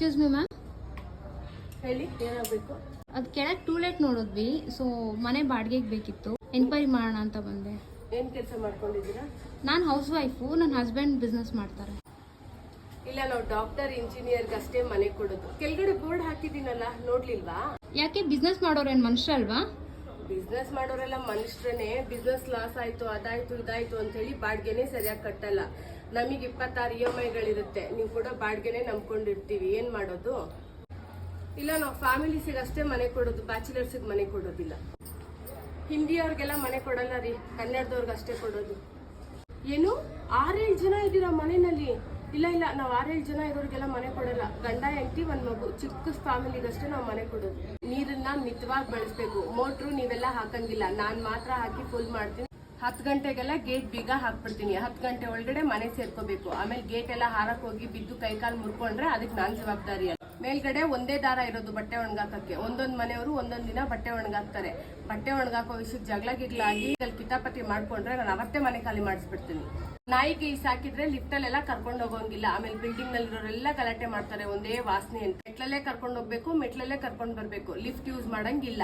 Excuse me ma'am ಹೇಳಿ ಏನಾಗಬೇಕು? ಅದು ಕೆಳಗೆ ಟೂಲೆಟ್ ನೋಡಿದ್ವಿ ಸೊ ಮನೆ ಬಾಡಿಗೆಗೆ ಬೇಕಿತ್ತು. ಎನ್ಕ್ವೈರಿ ಮಾಡೋಣ ಅಂತ ಬಂದೆ. ಏನು ಕೆಲಸ ಮಾಡ್ಕೊಂಡಿದ್ದೀರಾ? ನಾನು ಹೌಸ್ ವೈಫು ನನ್ನ ಹಸ್ಬೆಂಡ್ ಬಿಸ್ನೆಸ್ ಮಾಡ್ತಾರೆ. ಇಲ್ಲ ನಾವು ಡಾಕ್ಟರ್ ಇಂಜಿನಿಯರ್ಗೆ ಅಷ್ಟೇ ಮನೆ ಕೊಡೋದು. ಕೆಳಗಡೆ ಬೋರ್ಡ್ ಹಾಕಿದ್ದೀನಲ್ಲ ನೋಡ್ಲಿಲ್ವಾ? ಯಾಕೆ ಬಿಸ್ನೆಸ್ ಮಾಡೋರೇನು ಮನುಷ್ಯರಲ್ವಾ? ಬಿಸ್ನೆಸ್ ಮಾಡೋರೆಲ್ಲ ಮನುಷ್ಯರೇ ಬಿಸ್ನೆಸ್ ಲಾಸ್ ಆಯ್ತು, ಅದಾಯ್ತು, ಇದಾಯ್ತು ಅಂತ ಹೇಳಿ ಬಾಡ್ಗೆನೆ ಸರಿಯಾಗಿ ಕಟ್ಟಲ್ಲ. ನಮಗೆ ಇಪ್ಪತ್ತಾರು ಇ ಎಂ ಐಗಳಿರುತ್ತೆ ನೀವು ಕೂಡ ಬಾಡ್ಗೆನೆ ನಂಬ್ಕೊಂಡಿರ್ತೀವಿ. ಏನ್ ಮಾಡೋದು? ಇಲ್ಲ, ನಾವು ಫ್ಯಾಮಿಲೀಸಿಗೆ ಅಷ್ಟೇ ಮನೆ ಕೊಡೋದು ಬ್ಯಾಚುಲರ್ಸಿಗೆ ಮನೆ ಕೊಡೋದಿಲ್ಲ. ಹಿಂದಿಯವ್ರಿಗೆಲ್ಲ ಮನೆ ಕೊಡಲ್ಲ ರೀ. ಕನ್ನಡದವ್ರಿಗೆ ಅಷ್ಟೇ ಕೊಡೋದು. ಏನು? ಆರೇಳು ಜನ ಇದ್ದೀರಾ ಮನೆಯಲ್ಲಿ ಇಲ್ಲ ಇಲ್ಲ, ನಾವು ಆರೇಳು ಜನ ಇರೋರಿಗೆಲ್ಲ ಮನೆ ಕೊಡಲ್ಲ. ಗಂಡ ಹೆಂಡತಿ ಒಂದ್ ಮಗು ಚಿಕ್ಕ ಫ್ಯಾಮಿಲಿಗಷ್ಟೇ ನಾವು ಮನೆ ಕೊಡೋದು. ನೀರನ್ನ ಮಿತವಾಗಿ ಬಳಸ್ಬೇಕು. ಮೋಟ್ರು ನೀವೆಲ್ಲ ಹಾಕಂಗಿಲ್ಲ. ನಾನ್ ಮಾತ್ರ ಹಾಕಿ ಫುಲ್ ಮಾಡ್ತೀನಿ. ಹತ್ತು ಗಂಟೆಗೆಲ್ಲ ಗೇಟ್ ಬೀಗ ಹಾಕ್ಬಿಡ್ತೀನಿ. ಹತ್ ಗಂಟೆ ಒಳಗಡೆ ಮನೆ ಸೇರ್ಕೋಬೇಕು. ಆಮೇಲೆ ಗೇಟ್ ಎಲ್ಲ ಹಾರಕ್ ಹೋಗಿ ಬಿದ್ದು ಕೈಕಾಲು ಮುರ್ಕೊಂಡ್ರೆ ಅದಕ್ಕೆ ನಾನ್ ಜವಾಬ್ದಾರಿ ಮೇಲ್ಗಡೆ ಒಂದೇ ದಾರ ಇರೋದು ಬಟ್ಟೆ ಒಣಗಾಕಕ್ಕೆ. ಒಂದೊಂದ್ ಮನೆಯವರು ಒಂದೊಂದ್ ದಿನ ಬಟ್ಟೆ ಒಣಗಾಕ್ತಾರೆ. ಬಟ್ಟೆ ಒಣಗಾಕೋ ವಿಷಯಕ್ಕೆ ಜಗಳ ಗಿಗ್ಲಾಗಿ ಅಲ್ಲಿ ಕಿತಾಪತಿ ಮಾಡ್ಕೊಂಡ್ರೆ ನಾನು ಅವತ್ತೇ ಮನೆ ಖಾಲಿ ಮಾಡಿಸ್ಬಿಡ್ತೀನಿ. ನಾಯಿಗೆ ಈ ಸಾಕಿದ್ರೆ ಲಿಫ್ಟ್ ಅಲ್ಲೆಲ್ಲ ಕರ್ಕೊಂಡು ಹೋಗೋಂಗಿಲ್ಲ. ಆಮೇಲೆ ಬಿಲ್ಡಿಂಗ್ ನಲ್ಲಿರೋರೆಲ್ಲ ಗಲಾಟೆ ಮಾಡ್ತಾರೆ ಒಂದೇ ವಾಸನೆ ಅಂತ. ಮೆಟ್ಲಲ್ಲೇ ಕರ್ಕೊಂಡು ಹೋಗ್ಬೇಕು, ಮೆಟ್ಲಲ್ಲೇ ಕರ್ಕೊಂಡು ಬರ್ಬೇಕು. ಲಿಫ್ಟ್ ಯೂಸ್ ಮಾಡಂಗಿಲ್ಲ.